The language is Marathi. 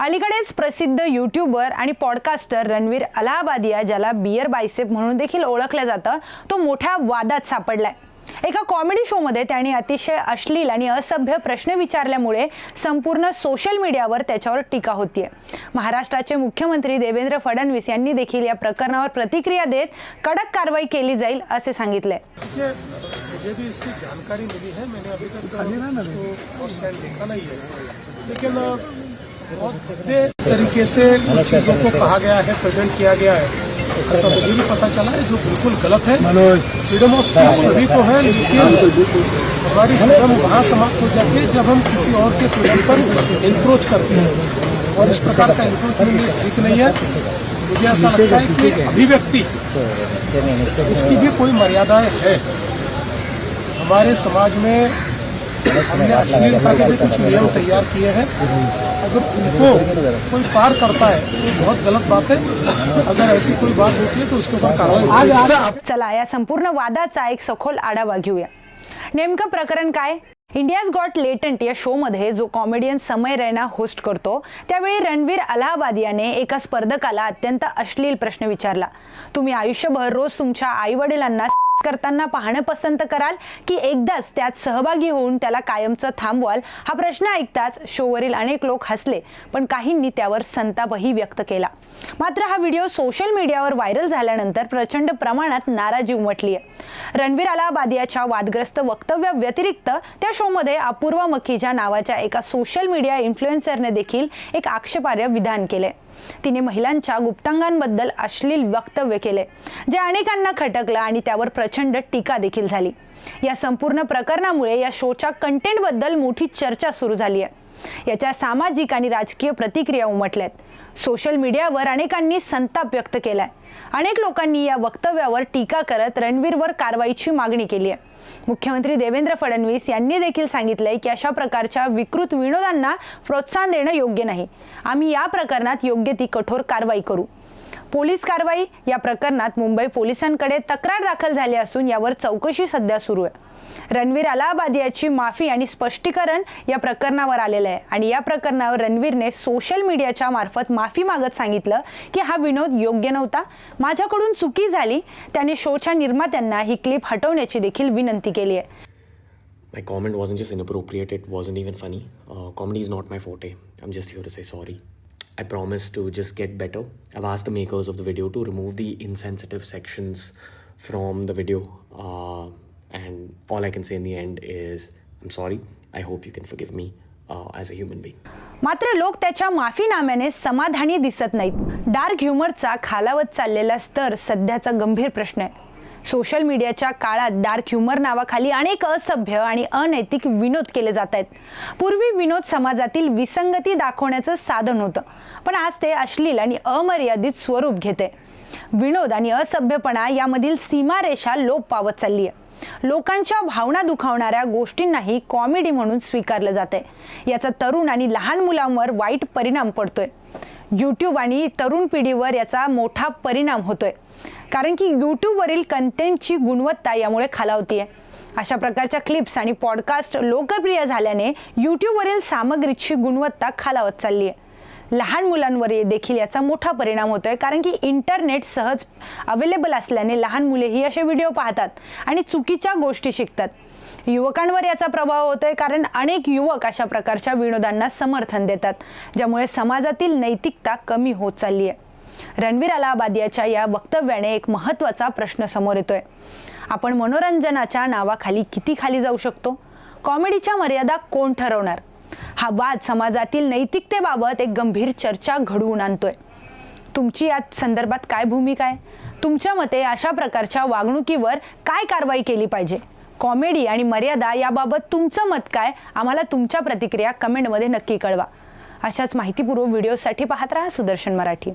अलीकडेच प्रसिद्ध यूट्यूबर आणि पॉडकास्टर रणवीर अलाहाबादिया ज्याला बियर बायसेप म्हणून देखील ओळखलं जातं तो मोठ्या वादात सापडलाय. एका कॉमेडी शोमध्ये त्याने अतिशय अश्लील आणि असभ्य प्रश्न विचारल्यामुळे संपूर्ण सोशल मीडियावर त्याच्यावर टीका होतीये. महाराष्ट्राचे मुख्यमंत्री देवेंद्र फडणवीस यांनी देखील या प्रकरणावर प्रतिक्रिया देत कडक कारवाई केली जाईल असे सांगितले देखिए मुझे भी इसकी जानकारी मिली है मैंने अभी तक उसको फर्स्ट हैंड देखा नहीं है। लेकिन बहुत तरीके से चीज़ों को कहा गया है प्रेजेंट किया गया है। ऐसा मुझे भी पता चला है जो बिल्कुल गलत है। फ्रीडम ऑफ़ स्पीच सभी को है लेकिन हमारी फ्रीडम वहाँ समाप्त हो जाती है जब हम किसी और के फ्रीडम पर इंक्रोच करते हैं। और इस प्रकार का इंक्रोच होने ठीक नहीं है। मुझे ऐसा लगता है कि अभिव्यक्ति इसकी भी कोई मर्यादाएँ है। हमारे समाज में हमने अश्लीलता के भी कुछ नियम तैयार किए हैं। अगर उनको कोई पार करता है तो बहुत गलत बात है। अगर ऐसी कोई बात होती है तो उसके ऊपर कार्रवाई चला या संपूर्ण वादाचा एक सखोल आढावा घेऊया. नेमकं प्रकरण काय? इंडियाज गॉट लेटंट या शोमध्ये जो कॉमेडियन समय रैना होस्ट करतो त्यावेळी रणवीर अलाहाबाद याने एका स्पर्धकाला अत्यंत अश्लील प्रश्न विचारला. तुम्ही आयुष्यभर रोज तुमच्या आई वडिलांना करताना पाहणं पसंत कराल की एकदाच त्यात सहभागी होऊन त्याला कायमचं थांबवाल हा प्रश्न ऐकताच शोवरील अनेक लोक हसले पण काहींनी त्यावर संतापही व्यक्त केला. मात्र हा व्हिडिओ सोशल मीडियावर व्हायरल झाल्यानंतर प्रचंड प्रमाणात नाराजी उमटली आहे रणवीर अलाहाबादियाच्या वादग्रस्त वक्तव्या व्यतिरिक्त त्या शोमध्ये अपूर्वा मखीजा नावाच्या एका सोशल मीडिया इन्फ्लुएन्सरने देखील एक आक्षेपार्ह विधान केले तिने महिलांच्या गुप्तांगांबद्दल अश्लील वक्तव्य केले जे अनेकांना खटकलं आणि त्यावर प्रचंड प्रचंड टीका देखील झाली. या संपूर्ण प्रकरणामुळे या शोच्या कंटेंटबद्दल मोठी चर्चा सुरू झाली आहे. याच्या सामाजिक आणि राजकीय प्रतिक्रिया उमटल्यात. सोशल मीडियावर अनेकांनी संताप व्यक्त केलाय. अनेक लोकांनी या वक्तव्यावर टीका करत रणवीरवर कारवाईची मागणी केली आहे. मुख्यमंत्री देवेंद्र फडणवीस यांनी देखील सांगितलंय की अशा प्रकारच्या विकृत विनोदांना प्रोत्साहन देणं योग्य नाही. आम्ही या प्रकरणात योग्य ती कठोर कारवाई करू. पोलीस कारवाई या प्रकरणात मुंबई पोलिसांकडे तक्रार दाखल झाली असून यावर चौकशी सध्या सुरू आहे रणवीर अलाहाबाद याची माफी आणि स्पष्टीकरण या प्रकरणावर आलेलं आहे आणि या प्रकरणावर रणवीरने सोशल मीडियाच्या मार्फत माफी मागत सांगितलं की हा विनोद योग्य नव्हता माझ्याकडून चुकी झाली त्याने शोच्या निर्मात्यांना ही क्लिप हटवण्याची देखील विनंती केली आहे My comment wasn't just inappropriate, it wasn't even funny. Uh, comedy is not my forte. I'm just here to say sorry. I promise to just get better. I've asked the makers of the video to remove the insensitive sections from the video. Uh, and all I can say in the end is I'm sorry. I hope you can forgive me uh, as a human being. मात्र लोक त्याच्या माफीनाम्याने समाधानी दिसत नाहीत डार्क ह्युमरचा खालावत चाललेला स्तर सध्याचा गंभीर प्रश्न आहे सोशल मीडियाच्या काळात डार्क ह्युमर नावाखाली अनेक असभ्य आणि अनैतिक विनोद केले जात आहेत. पूर्वी विनोद समाजातील विसंगती दाखवण्याचं साधन होतं पण आज ते अश्लील आणि अमर्यादित स्वरूप घेते. विनोद आणि असभ्यपणा यामधील सीमारेषा लोप पावत चालली आहे. लोकांच्या भावना दुखावणाऱ्या गोष्टींनाही कॉमेडी म्हणून स्वीकारलं जाते याचा तरुण आणि लहान मुलांवर वाईट परिणाम पडतोय. यूट्यूब आणि तरुण पिढीवर याचा मोठा परिणाम होतोय. कारण की यूट्यूबवरील कंटेंटची गुणवत्ता यामुळे खालावतीये. अशा प्रकारच्या क्लिप्स आणि पॉडकास्ट लोकप्रिय झाल्याने यूट्यूबवरील सामग्रीची गुणवत्ता खालावत चालली आहे लहान मुलांवर देखील याचा मोठा परिणाम होतोय कारण की इंटरनेट सहज अवेलेबल असल्याने लहान मुलेही असे व्हिडिओ पाहतात आणि चुकीच्या गोष्टी शिकतात. युवकांवर याचा प्रभाव होतोय कारण अनेक युवक अशा प्रकारच्या विनोदांना समर्थन देतात ज्यामुळे समाजातील नैतिकता कमी होत चालली आहे रणवीर अलाहाबादियाच्या या वक्तव्याने एक महत्त्वाचा प्रश्न समोर येतोय. आपण मनोरंजनाच्या नावाखाली किती खाली जाऊ शकतो? कॉमेडीच्या मर्यादा कोण ठरवणार? हा वाद समाजातील नैतिकतेबाबत एक गंभीर चर्चा घडवून आणतोय. तुमची या संदर्भात काय भूमिका आहे? तुमच्या मते अशा प्रकारच्या वागणुकीवर काय कारवाई केली पाहिजे? कॉमेडी आणि मर्यादा याबाबत तुमचं मत काय? आम्हाला तुमच्या प्रतिक्रिया कमेंटमध्ये नक्की कळवा. अशाच माहितीपूर्व व्हिडिओसाठी पाहत राहा सुदर्शन मराठी.